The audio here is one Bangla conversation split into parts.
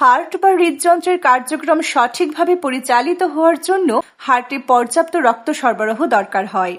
হার্ট বা হৃদযন্ত্রের কার্যক্রম সঠিকভাবে পরিচালিত হওয়ার জন্য হার্টে পর্যাপ্ত রক্ত সরবরাহ দরকার হয়।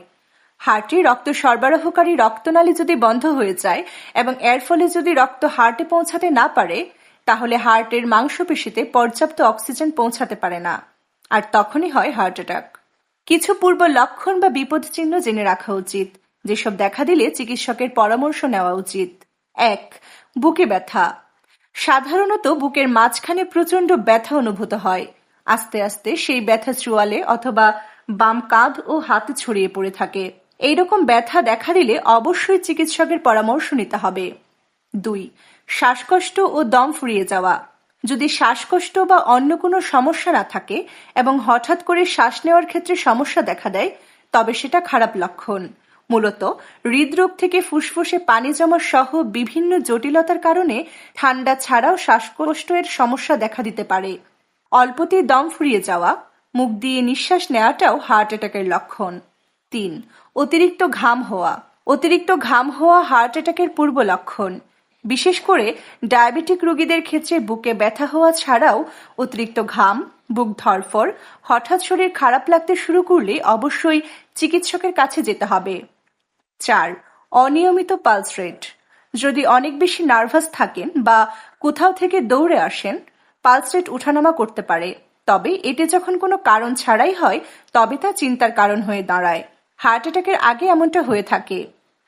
হার্টে রক্ত সরবরাহকারী রক্তনালী যদি বন্ধ হয়ে যায় এবং এর ফলে যদি রক্ত হার্টে পৌঁছাতে না পারে, তাহলে হার্টের মাংসপেশিতে পর্যাপ্ত অক্সিজেন পৌঁছাতে পারে না। আর তখনই হয় হার্ট অ্যাটাক। কিছু পূর্ব লক্ষণ বা বিপদ চিহ্ন জেনে রাখা উচিত, যেসব দেখা দিলে চিকিৎসকের পরামর্শ নেওয়া উচিত। এক, বুকে ব্যথা। সাধারণত বুকের মাঝখানে প্রচণ্ড ব্যথা অনুভূত হয়। আস্তে আস্তে সেই ব্যথা চোয়ালে অথবা বাম কাঁধ ও হাতে ছড়িয়ে পড়ে থাকে। এইরকম ব্যথা দেখা দিলে অবশ্যই চিকিৎসকের পরামর্শ নিতে হবে। দুই, শ্বাসকষ্ট ও দম ফুরিয়ে যাওয়া। যদি শ্বাসকষ্ট বা অন্য কোনো সমস্যা না থাকে এবং হঠাৎ করে শ্বাস নেওয়ার ক্ষেত্রে সমস্যা দেখা দেয়, তবে সেটা খারাপ লক্ষণ। মূলত হৃদরোগ থেকে ফুসফুসে পানি জমা সহ বিভিন্ন জটিলতার কারণে ঠান্ডা ছাড়াও শ্বাসকষ্ট এর সমস্যা দেখা দিতে পারে। অল্পতেই দম ফুরিয়ে যাওয়া, মুখ দিয়ে নিঃশ্বাস নেওয়াটাও হার্ট অ্যাটাকের লক্ষণ। তিন, অতিরিক্ত ঘাম হওয়া। অতিরিক্ত ঘাম হওয়া হার্ট অ্যাটাকের পূর্ব লক্ষণ। বিশেষ করে ডায়াবেটিক রোগীদের ক্ষেত্রে বুকে ব্যথা হওয়া ছাড়াও অতিরিক্ত ঘাম, বুক ধরফর হঠাৎ শরীর খারাপ লাগতে শুরু করলে অবশ্যই চিকিৎসকের কাছে যেতে হবে। চার, অনিয়মিত পালস রেট যদি অনেক বেশি নার্ভাস থাকেন বা কোথাও থেকে দৌড়ে আসেন, পালস রেট উঠানামা করতে পারে। তবে এটি যখন কোনো কারণ ছাড়াই হয়, তবে তা চিন্তার কারণ হয়ে দাঁড়ায়। হার্ট অ্যাটাকের আগে এমনটা হয়ে থাকে।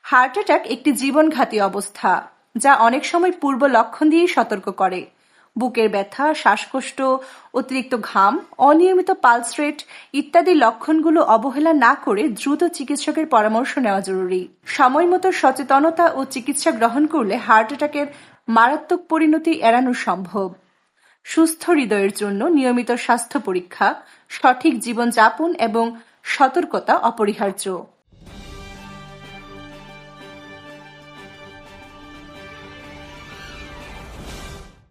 হার্ট অ্যাটাক একটি জীবনঘাতী অবস্থা, যা অনেক সময় পূর্ব লক্ষণ দিয়েই সতর্ক করে। বুকের ব্যথা, শ্বাসকষ্ট, অতিরিক্ত ঘাম, অনিয়মিত পালস রেট ইত্যাদি লক্ষণগুলো অবহেলা না করে দ্রুত চিকিৎসকের পরামর্শ নেওয়া জরুরি। সময় মতো সচেতনতা ও চিকিৎসা গ্রহণ করলে হার্ট অ্যাটাকের মারাত্মক পরিণতি এড়ানো সম্ভব। সুস্থ হৃদয়ের জন্য নিয়মিত স্বাস্থ্য পরীক্ষা, সঠিক জীবনযাপন এবং সতর্কতা অপরিহার্য।